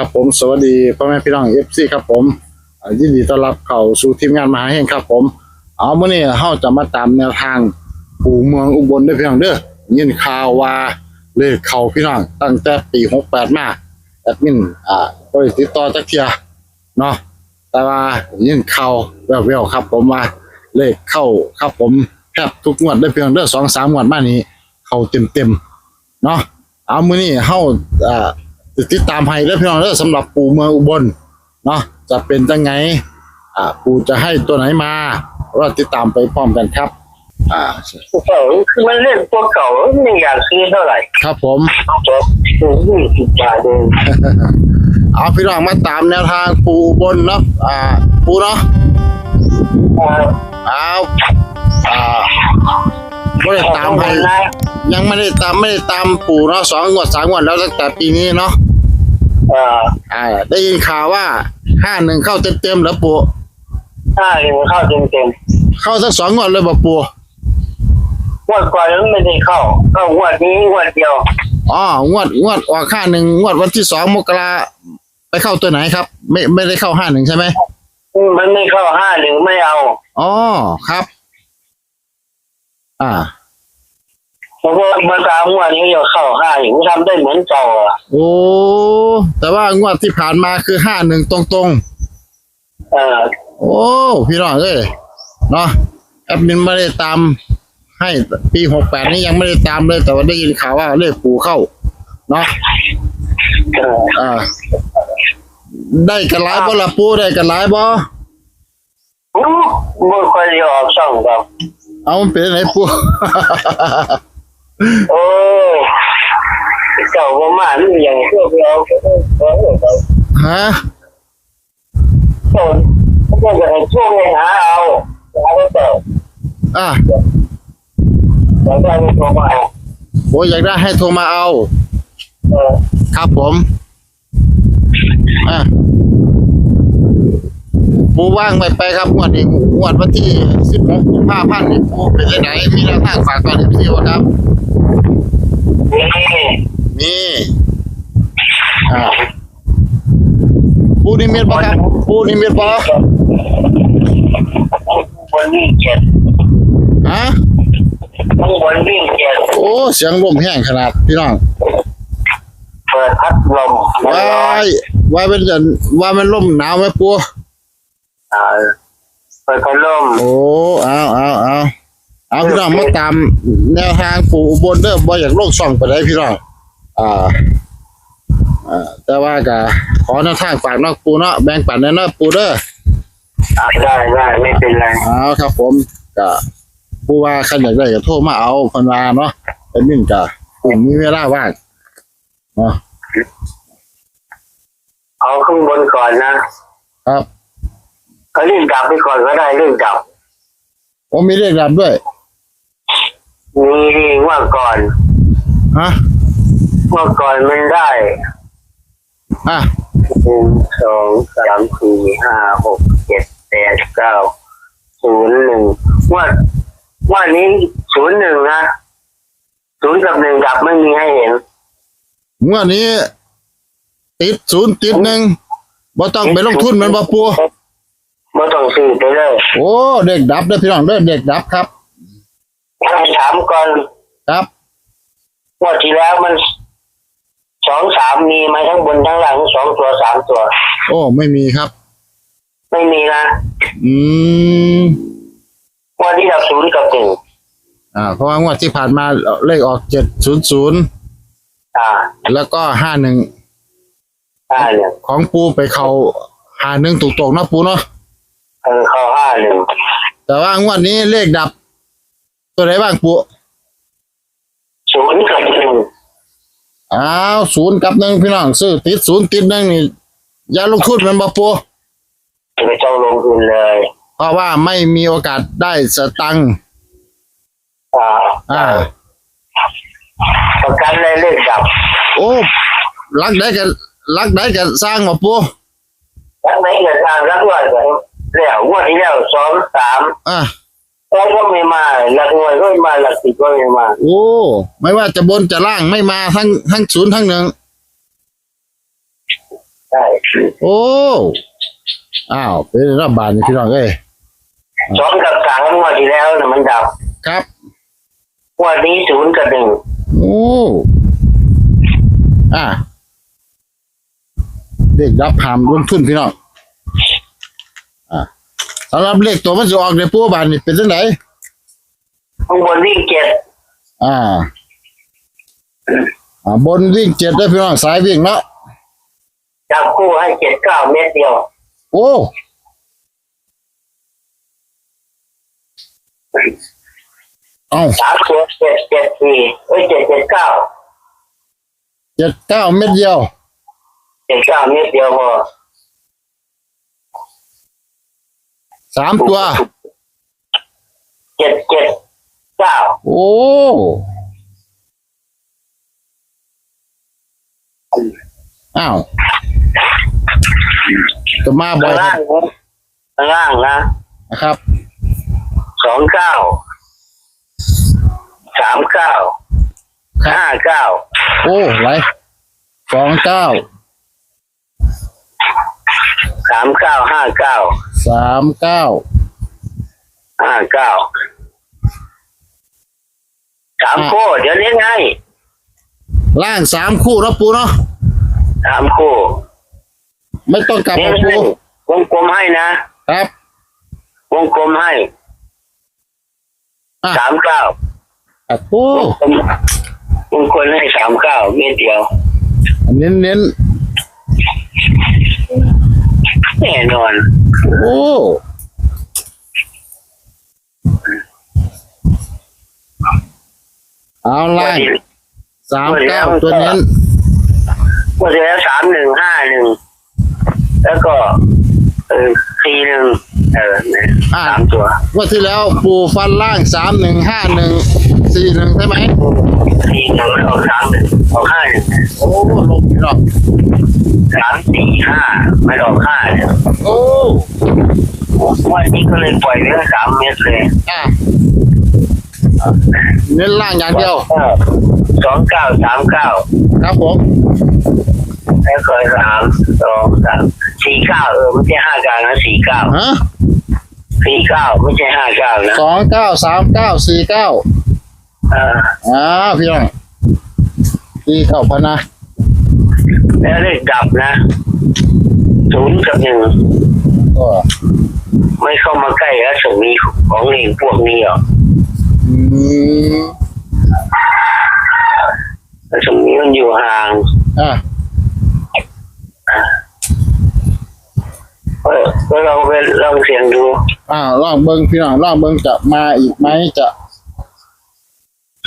ครับผมสวัสดีพ่อแม่พี่น้องเอฟซีครับผมยินดีต้อนรับเข้าสู่ทีมงานมหาเฮงครับ ผม เอาเมื่อนี้เฮาจะมาตามแนวทางปู่เมืองอุบลเด้อพี่น้องเด้อยินข่าวว่าเลขเข้าพี่น้องตั้งแต่ปี68มาแอดมินอ่าบ่ได้ติดต่อจักเทียเนาะแต่ว่ายินข่าวแววๆครับ ผมว่าเลขเข้าครับผมแทบทุกงวดเด้อพี่น้องเด้อ2-3งวดมานี้ เข้าเต็มๆเนาะเอาเมื้อนี้เฮาอ่า ติดตามให้เด้อพี่น้องเด้อสำหรับปู่เมืองอุบลเนาะจะเป็นจังไงอ่าปู่จะให้ตัวไหนมาเราติดตามไปพร้อมกันครับ อ่าเก่าคือมันเล่นตัวเก่าไม่อยากซื้อเท่าไหร่ครับผมตัวยี่สิบบาทเองเอาพี่น้องมาตามแนวทางปู่อุบลเนาะอ่าปู่เนาะอ่าเอาอ่าไม่ได้ตามให้นะยังไม่ได้ตามไม่ได้ตามปู่เนาะสองงวดสามงวดแล้วตั้งแต่ปีนี้เนาะ อ่าอ่าได้ยินข่าวว่าห้าหนึ่งเข้าเต็มๆแล้วปู่ถ้าเงินเข้าเต็มเต็มเข้าทั้งสองงวดเลยบ่ปู่ๆงวดก่อนนั้นไม่ได้เข้าเข้างวดนี้งวดเดียวอ๋องวดงวดออกห้าหนึ่งงวดวันที่สองมกราไปเข้าตัวไหนครับ ไม่ไม่ได้เข้าห้าหนึ่งใช่ไหมมันไม่เข้าห้าหรือไม่เอาอ๋อครับ อ่า เพราะว่าเมื่อสามงวดนี้จะเข้าห้าหรือทำได้เหมือนเก่าอะโอ้ แต่ว่างวดที่ผ่านมาคือห้าหนึ่งตรงตรงเออๆ โอ้ พี่น้องเอ้ยเนาะแอดมินไม่ได้ตามให้ปีหกแปดนี้ยังไม่ได้ตามเลย แต่ว่าได้ยินข่าวว่าเลขปู่เข้า เนาะเอออ่า ได้กันหลายบ่ละปู่ได้กันหลายบ่อู้ไม่ค่อยได้ออกช่องครับเอามันเป็นไหนปู่ โอ้เก่าประมาณนี้อย่างพวกเราก็ต้องขอเราฮะโซนก็จะให้ช่วงไปหาเอาหาเต่าอะแล้วก็มีตัวมาเอาโอ้อยากได้ให้โทรมาเอา เออครับผม อะ ปูว่างไปไปครับงวดนี้งวดวันที่สิบหกกุมภาพันธ์นี่ปูเป็นยังไงมีแนวทางฝากตอนเอฟซีวะครับนี่มีอ่าปูนิมิตปะครับปูนิมิตปะวันวิ่งเจ็ดฮะต้องวันวิ่งเจ็ดโอ้เสียงลมแห้งขนาดพี่น้องเปิดพัดลมมันว้าร้อนยว่าเป็นจะว่ามันลมหนาวไหมปู อ่าเปิดพัดลมโอ้เอาเอาเอาเอาพี่น้องมาตามแนวทางปู่อุบลเด้อบ่อยากโลกส่องไปได้พี่น้องอ่าอ่าแต่ว่าก็ขอแนวทางฝากเนอกปูเนาะแบ่งปันแน่เนาะปูเด้ออ่าได้ได้ไม่เป็นไรเอาครับผมก็ผู้ว่าคันอยากได้ก็โทรมาเอาเพันว่าเนาะเป็นมิ่นก็กลุ่มมีเวลาว่างเนาะเอาข้างบนก่อนนะครับ เขาเรียกดับไปก่อนก็ได้เรื่องดับผมมีเลขดับด้วยมีว่าก่อนฮะว่าก่อนมันได้อะหนึ่งสองสามสี่ห้าหกเจ็ดแปดเก้าศูนย์หนึ่งว่าว่านี้ศูนย์หนึ่งนะศูนย์กับหนึ่งดับไม่มีให้เห็นงวดนี้ ติดศูนย์ติดหนึ่งบ่ต้องไปลงทุนแมันบ่ปูไม่ต้องซื้อไปเลยโอ้เด็กดับเด้อพี่น้องเด้อเด็กดับครับถามก่อนครับว่าที่แล้วมันสองสามมีไหมทั้งบนทั้งล่างสองตัวสามตัว โอ้ไม่มีครับ ไม่มีนะอืมว่าที่ดับศูนย์กับหนึ่งอ่า เพราะว่างวดที่ผ่านมาเลขออกเจ็ดศูนย์ศูนย์อ่าแล้วก็ห้าหนึ่งห้าหนึ่งของปูไปเขาหาหนึ่งถูกตกๆเนาะปูเนาะ เออเข้าห้าหนึ่งแต่ว่างวดนี้เลขดับ ตัวไหนบ้างปูศูนย์กับหนึ่งอ้าวศูนย์กับหนึ่งพี่น้องซื้อติดศูนย์ติดหนึ่งนี่อย่าลงทุนแมันบ่ปูไม่ต้องลงทุนเลยเพราะว่าไม่มีโอกาสได้สตังค์อ่าอ่าประกันเลยเลขดับ โอ้รักได้กันรักได้กันสร้างมาปูทั้งไหนเกิดทางรักว่ากัน แล้วงวดที่แล้วสองสามอะแล้วก็ไม่มาหลักหน่วยก็ไม่มาหลักสิบก็ไม่มาโอ้ไม่ว่าจะบนจะล่างไม่มาทั้งทั้งศูนย์ทั้งหนึ่งใช่โอ้อ้าวเป็นรับบานนี่พี่น้องเอ้ยสองกับสามงวดที่แล้วน่ะมันดับครับงวดนี้ศูนย์กับหนึ่งโอ้อ่าเด็กรับพามลงทุนพี่น้องอ่า สำหรับเลขตัวมันจะออกในปูบานนี่เป็นจังไหนข้างบนวิ่งเจ็ดอ่า อ่า บนวิ่งเจ็ดได้อพี่น้องสายวิ่งเนาะจับคู่ให้เจ็ดเก้าเมตรเดียว โอ้เอ้าสามตัวเจ็ดเจ็ดสี่เอ้ยเจ็ดเจ็ดเก้าเจ็ดเก้าเม็ดเดียวเจ็ดเก้าเมตรเดียวพอ สามตัว เจ็ดเจ็ดเก้าโอ้อ้าวจะมาบ่ข้าองยคล่ารับงนะข้างล่างนะนะครับสองเก้าสามเก้าครับ ห้าเก้าโอ้ไรสองเก้าสามเก้าห้าเก้า สามเก้าห้าเก้าสามคู่เดี๋ยวเลี้ยงให้ล่างสามคู่เนาะปูเนาะสามคู่ ไม่ต้องกลับเลี้ยมางปูให้วงกลมให้นะ ครับ วงกลมให้อะสามเก้าอะปูวงกลมวงกลมให้สามเก้าเมตรเดียว เน้นเน้นแน่นอนๆ โอ้เอาล่างสามเก้าตัวเน้นเมื่อที่แล้วสามหนึ่งห้าหนึ่งแล้วก็เออสี่หนึ่งเออเนี่ยอ่าสามตัวงว่าที่แล้วปูฟันล่างสามหนึ่งห้าหนึ่ง สี่หนึ่งใช่ไหมสี่หนึ่งไม่ออกสามหนึ่งออกห้าหนึ่งโอ้ลงพี่น้องสามสี่ห้าไม่ออกห้าเนี่ยโอ้วันนี้ก็เลยปล่อยเรื่องสามเมตรเลยอะเน้นล่างอย่างเดียวสองเก้าสามเก้าครับผมแล้วก็สามสองสามสี่เก้าเออไม่ใช่ห้าเก้านะสี่เก้าฮะสี่เก้าไม่ใช่ห้าเก้านะสองเก้าสามเก้าสี่เก้าเอออ่าพี่น้องสี่เก้าพะนะแล้วเลขดับนะศูนย์กับหนึ่งก็ไม่เข้ามาใกล้รัศมีของเลขพวกนี้หรอกอืมรัศมีมันอยู่ห่างอะเออก็ลองไปลองเสียงดูอ่าลองเบิ้งพี่น้องลองเบิ้งจะมาอีกไหมจะ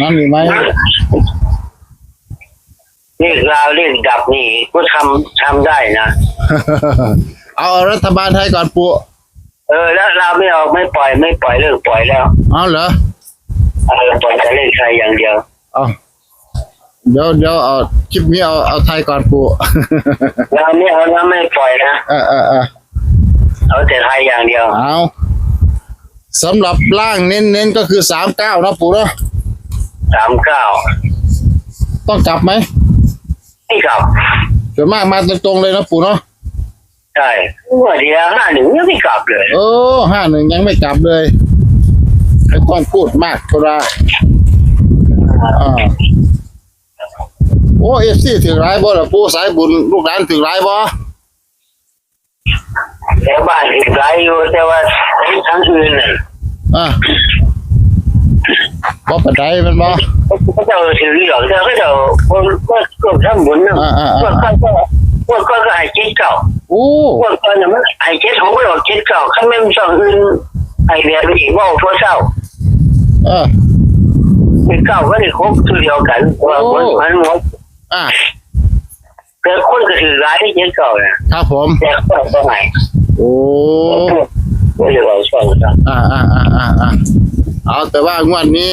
นั่นอีกไหมเลขราวเลขดับนี่ก็ทำทำได้นะ เอารัฐบาลไทยก่อนปูเออ แล้วเราไม่เอาไม่ปล่อยไม่ปล่อยเลิกปล่อยแล้วเอาเหรอเออปล่อยแต่เลขไทยอย่างเดียว เอาเดี๋ยวเดี๋ยวเอาคลิปนี้เอาเอาไทยก่อนปูเราไม่เอาแล้วไม่ปล่อยนะเออเออเออเอาแต่ไทยอย่างเดียว เอาสำหรับล่างเน้นเน้นๆก็คือสามเก้านะปูเนาะ สามเก้าต้องกลับไหมไม่กลับส่วนมากมาตรงๆเลยนะปูเนาะใช่เมื่อทีแล้วห้าหนึ่งยังไม่กลับเลย โอ้ห้าหนึ่งยังไม่กลับเลยไม่ต้องพูดมากโทราอ่าโอ้เอฟซีถึงร้ายบ่ล่ะปูสายบุญลูกหลานถึงร้ายบ่แต่บ้านอีกหลายอยู่แต่ว่าทั้งอื่นน่ะอ่า บ่ปานใดแมันบ่เขาจะถือหรอกแต่เขาจะคนก็ก็ทำบุญนะอ่าอ่าอ่าก็ก็ก็ก็ก็ให้เจ็ดเก่าโอ้ก็ก็นี่ยมันให้เจ็ดของก็หรอกเจ็ดเก่าข้าไม่มีสองอื่นให้เรียนไปอีกว่าโทั่วเศร้าเออเจ็ดเก่าก็ได้ครบตัวเดียวกันว่าคนมันหมดอ่าแต่คนก็ถือร้ายได้เจ็ดเก่านะครับผมแต่ก็ไหนโอ้ ไม่ได้เอาช่องครับอ่าอ่าอ่าอ่าอ่าเอาแต่ว่างวดนี้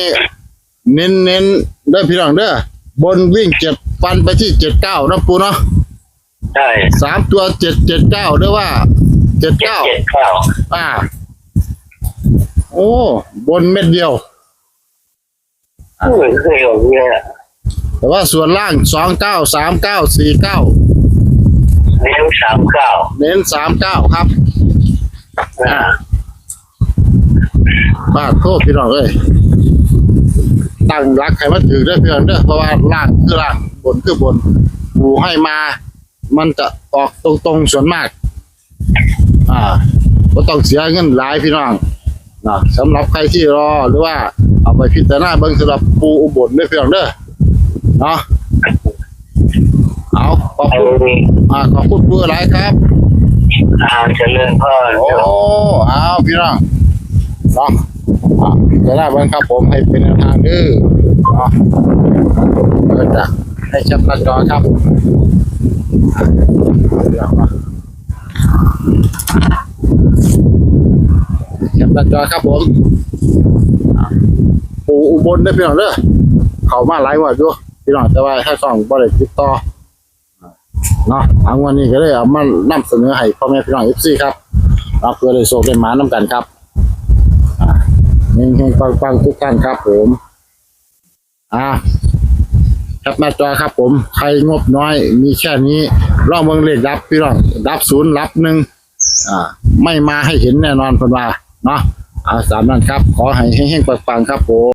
เน้นเน้นๆเด้อพี่น้องเด้อบนวิ่งเจ็ดฟันไปที่เจ็ดเก้านะปูเนาะใช่สามตัวเจ็ดเจ็ดเก้าเด้อว่าเจ็ดเจ็ดเก้าเจ็ดเก้าอ่า โอ้บนเม็ดเดียว เหมือนเคยบอกเนี่ยแต่ว่าส่วนล่างสองเก้าสามเก้าสี่เก้าเน้นสามเก้าเน้นสามเก้าครับ อ่าบ้านโทษพี่น้องเอ้ยตั้งรักให้มันถือได้เพียงเด้อเพราะว่าล่างคือล่างบนคือบนปูให้มา มันจะออกตรงๆส่วนมาก อ่าก็ต้องเสียเงินหลายพี่น้องนะสำหรับใครที่รอหรือว่า เอาไปพิจารณาเบิ่งสำหรับปูอุบลเด้อพี่น้องเด้อเนาะเอาขอบเอาคุณดีอ่าขอบคุณปูหลายครับเอาเจริญพรโอ้เอาวพี่น้องเนาะจะได้เบิ่งครับผมให้เป็นทางเด้อเนาะก็จะให้ชัดหน้าจอครับอะพี่น้องเนาะชัดหน้าจอครับผมปูอุบลได้อพี่น้องเด้อเขามาหลายวันอยู่พี่น้องแต่ว่าถ้าสองบ่ได้ติดต่อ เนาะทางวันนี้ก็เลยเอามานำเสนอให้พ่อแม่พี่น้องเอฟซีครับเราเพื่อได้โชคได้หมาน้ำกันครับอ่าเฮงๆปังๆทุกท่านครับ ผม อ่าครับหน้าจอครับ ผมใครงบน้อย มีแค่นี้ลองเบิ่งเลขรับพี่น้องรับศูนย์รับหนึ่งอ่า ไม่มาให้เห็นแน่นอนเพิ่นว่าเนาะอ่าสามนั้นครับ ขอให้เฮงๆปังๆครับผม